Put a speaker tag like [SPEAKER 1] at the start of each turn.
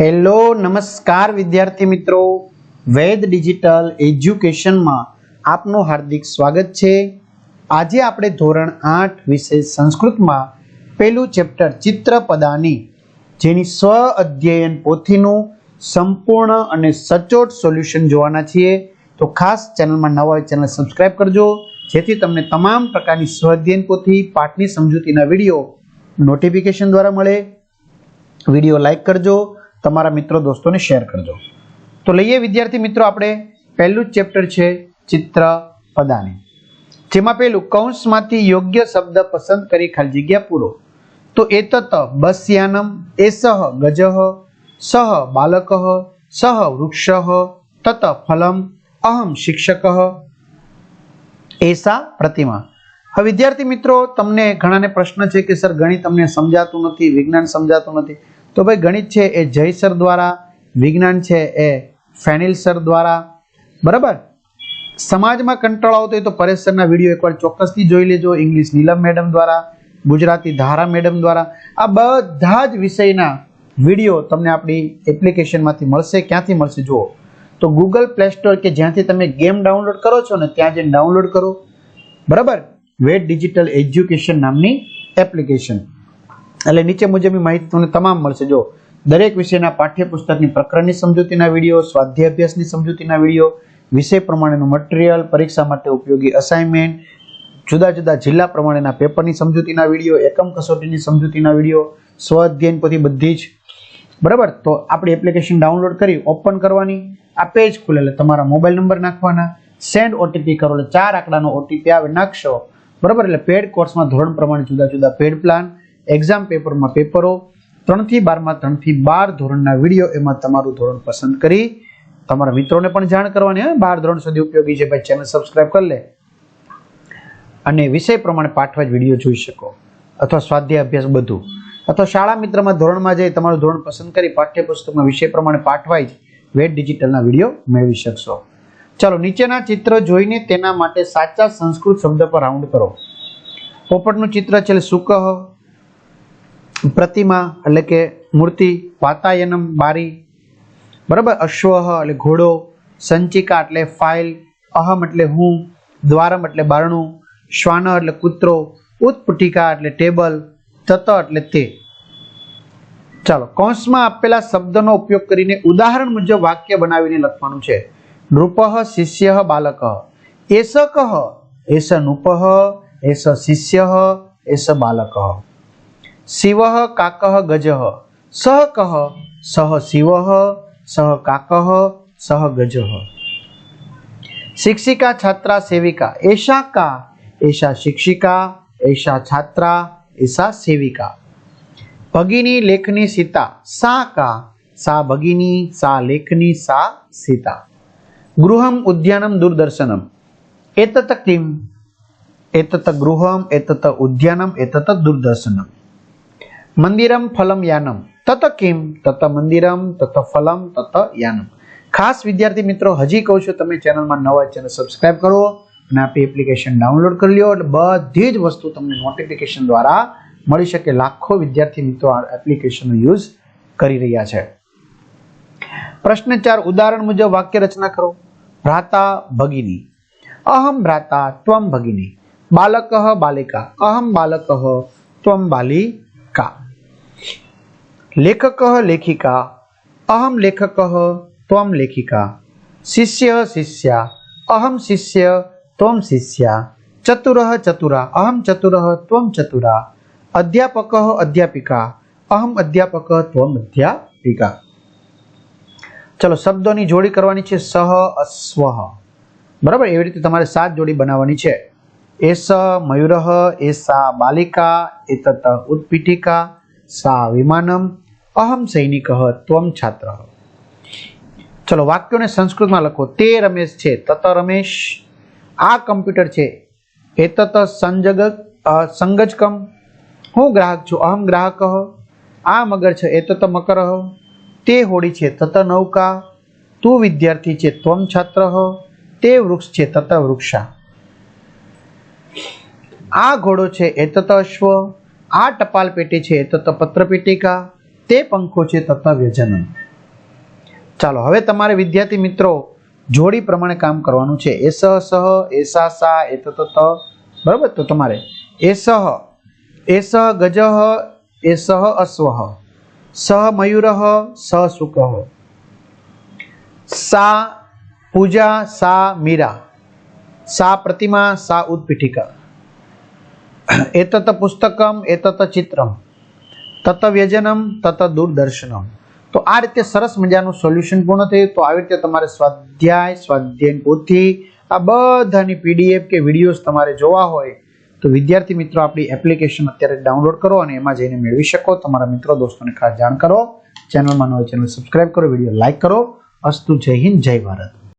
[SPEAKER 1] Hello, નમસ્કાર વિદ્યાર્થી મિત્રો. વેદ ડિજિટલ એજ્યુકેશનમાં આપનું હાર્દિક સ્વાગત છે. આજે આપણે ધોરણ આઠ વિશે સંસ્કૃતમાં પહેલું ચેપ્ટર ચિત્રપદાની જેની સ્વ અધ્યયન પોથીનું સંપૂર્ણ અને સચોટ સોલ્યુશન જોવાના છીએ. તો ખાસ ચેનલમાં નવા ચેનલ સબસ્ક્રાઇબ કરજો, જેથી તમને તમામ પ્રકારની સ્વ અધ્યયન પોથી, પાઠની સમજૂતીના વીડિયો નોટિફિકેશન દ્વારા મળે. વીડિયો લાઈક કરજો તમારા મિત્રો દોસ્તોને શેર કરજો. તો લઈએ વિદ્યાર્થી મિત્રો આપણે પહેલું જ ચેપ્ટર છે ચિત્ર પદાની. જેમાં પેલું કૌંસમાંથી યોગ્ય શબ્દ પસંદ કરી ખાલી જગ્યા પૂરો. તો એતત બસ્યાનમ એસહ ગજહ સહ બાલક, સહ વૃક્ષ, તત ફલમ, અહમ શિક્ષક. એસા પ્રતિમા. હવે વિદ્યાર્થી મિત્રો, તમને ઘણાને પ્રશ્ન છે કે, સર, ગણિત તમને સમજાતું નથી, વિજ્ઞાન સમજાતું નથી. તો ભાઈ ગણિત છે એ જય સર દ્વારા, વિજ્ઞાન છે એ ફેનિલ સર દ્વારા. બરાબર? સમાજમાં કંટાળો આવતો હોય તો પરેશ સરના વીડિયો એકવાર ચોક્કસથી જોઈ લેજો, ઇંગ્લિશ નીલમ મેડમ દ્વારા, ગુજરાતી ધારા મેડમ દ્વારા. આ બધા જ વિષયના વીડિયો તમને આપણી એપ્લિકેશનમાંથી મળશે, ક્યાંથી મળશે જુઓ. તો ગૂગલ પ્લે સ્ટોર કે જ્યાંથી તમે ગેમ ડાઉનલોડ કરો છો ને ત્યાં જઈને ડાઉનલોડ કરો. બરાબર? વેટ ડિજિટલ એજ્યુકેશન નામની એપ્લિકેશન. એટલે નીચે મુજબની માહિતી તમને તમામ મળશે. જો દરેક વિષયના પાઠ્યપુસ્તકની પ્રકરણની સમજૂતીના વીડિયો સ્વાધ્યાય અભ્યાસની સમજૂતીના વીડિયો, વિષય પ્રમાણેનું મટીરિયલ પરીક્ષા માટે ઉપયોગી અસાઇનમેન્ટ જુદા જુદા જિલ્લા પ્રમાણેના પેપરની સમજૂતીના વીડિયો, એકમ કસોટીની સમજૂતીના વીડિયો સ્વ અધ્યયન પોથી બધી જ. બરાબર? તો આપણી એપ્લિકેશન ડાઉનલોડ કરી ઓપન કરવાની. આ પેજ ખુલે એટલે તમારા મોબાઈલ નંબર નાખવાના. સેન્ડ ઓટીપી કરો એટલે ચાર આંકડાનો ઓટીપી આવે. નાખશો. બરાબર? એટલે પેડ કોર્સમાં ધોરણ પ્રમાણે જુદા જુદા પેડ પ્લાન એક્ઝામ પેપરમાં પેપરો ત્રણથી બારમાં, ત્રણથી બાર ધોરણના વીડિયો એમાં તમારું ધોરણ પસંદ કરી તમારા મિત્રોને પણ જાણ કરવાની હોય બાર ધોરણ સુધી ઉપયોગી છે, ભાઈ, ચેનલ સબસ્ક્રાઇબ કરી લે. અને વિષય પ્રમાણે પાઠવા જ વીડિયો જોઈ શકો. અથવા સ્વાધ્યાય અભ્યાસ બધું. અથવા શાળા મિત્રમાં ધોરણમાં જઈ તમારું ધોરણ પસંદ કરી પાઠ્યપુસ્તકમાં વિષય પ્રમાણે પાઠવાય જ વેટ ડિજિટલના વીડિયો મેળવી શકશો. ચાલો, નીચેના ચિત્ર જોઈને તેના માટે સાચા સંસ્કૃત શબ્દ પર રાઉન્ડ કરો. પોપટનું ચિત્ર છે સુકહ પ્રતિમા એટલે કે મૂર્તિ વાતાયનમ, બારી, બરાબર? અશ્વ એટલે ઘોડો, સંચિકા એટલે ફાઇલ, અહમ એટલે હું, દ્વારમ એટલે બારણું, શ્વાન એટલે કૂતરો, ઉત્પુટિકા એટલે ટેબલ, તત એટલે તે. ચાલો, કૌંસમાં આપેલા શબ્દનો ઉપયોગ કરીને ઉદાહરણ મુજબ વાક્ય બનાવીને લખવાનું છે. નૃપ શિષ્ય બાલક. એસ કહ એસ નૃપ, એસ શિષ્ય, એસ બાલક. શિવ કાક ગજ। સહ કહ સહ શિવ, સહ કાક, સહ ગજ। શિક્ષિકા, છાત્રા, સેવિકા એશા કા એશા શિક્ષિકા એશા છાત્રા એશા સેવિકા। ભગિની લેખની સીતા, સા કા, સા ભગિની, સા લેખની, સા સીતા। ગૃહમ ઉદ્યાનમ દૂરદર્શનમ। એતત કિમ? એતત ગૃહમ, એતત ઉદ્યાનમ, એતત દૂરદર્શનમ। મંદિરમ ફલમ યાનમ. તત કિમ? તત મંદિરમ, તત ફલમ, તત યાનમ. ખાસ વિદ્યાર્થી મિત્રો, હજી કહું છું, તમે ચેનલમાં નવા ચેનલ સબસ્ક્રાઇબ કરો અને આપી એપ્લિકેશન ડાઉનલોડ કરી લ્યો એટલે બધી જ વસ્તુ તમને નોટિફિકેશન દ્વારા મળી શકે. લાખો વિદ્યાર્થી મિત્રો આ એપ્લિકેશનનો યુઝ કરી રહ્યા છે. પ્રશ્ન ચાર, ઉદાહરણ મુજબ વાક્ય રચના કરો. ભ્રાતા ભગિની. અહમ ભ્રાતા ત્વમ ભગિની. બાલક બાલિકા. અહમ બાલક ત્વમ બાલિકા લેખક લેખિકા અહમ લેખક ત્વમ લેખિકા શિષ્ય શિષ્યા અહમ શિષ્ય ત્વમ શિષ્યા ચતુર ચતુરા અહમ ચતુર ત્વમ ચતુરા અધ્યાપક અધ્યાપિકા અહમ અધ્યાપક ત્વમ અધ્યાપિકા ચલો શબ્દોની જોડી કરવાની છે સહ અસ્વ બરાબર? એવી રીતે તમારે સાત જોડી બનાવવાની છે. એસ, મયુર, એસા બાલિકા, એતત ઉત્પીઠિકા, સા વિમાનમ અહમ સૈનિક ત્વમ છાત્ર. ચલો વાક્યોને સંસ્કૃતમાં લખો. તે રમેશ છે, તત રમેશ. આ કમ્પ્યુટર છે. એ તત સંજગ સંગજકમ. હું ગ્રાહક છું, અહમ ગ્રાહક. આ મગર છે, એતત મકર. તે હોડી છે, તત નૌકા. તું વિદ્યાર્થી છે, ત્વમ છાત્ર. તે વૃક્ષ છે, તત વૃક્ષા. આ ઘોડો છે, એતત અશ્વ. આ ટપાલ પેટી છે તત પત્ર પેટિકા તે પંખો છે તત્વવ્યજન. વ્યજન ચાલો, હવે તમારે વિદ્યાર્થી મિત્રો જોડી પ્રમાણે કામ કરવાનું છે. એ સહ, એસા, સા એતત ત બરાબર? તો તમારે એસહ એસહ, ગજહ, એસહ અશ્વઃ સહ મયુરઃ સહ શુક્ર સા, પૂજા, સા, મીરા. સા, પ્રતિમા, સા, ઉત્પીઠિકા. એતત પુસ્તકમ, એતત ચિત્રમ. તત વ્યજનમ તત દૂરદર્શનમ. તો આ રીતે સરસ મજાનું સોલ્યુશન પૂર્ણ થયું. તો આવી રીતે તમારે સ્વાધ્યાય સ્વાધ્યાય પોથી, આ બધાની પીડીએફ કે વિડીયોઝ તમારે જોવા હોય, તો વિદ્યાર્થી મિત્રો આપણી એપ્લિકેશન અત્યારે ડાઉનલોડ કરો અને એમાં જઈને મેળવી શકો. તમારા મિત્રો, દોસ્તોને ખાસ જાણ કરો. ચેનલમાં ન હોય ચેનલ સબસ્ક્રાઇબ કરો, વીડિયો લાઇક કરો. અસ્તુ જય હિન્દ, જય ભારત.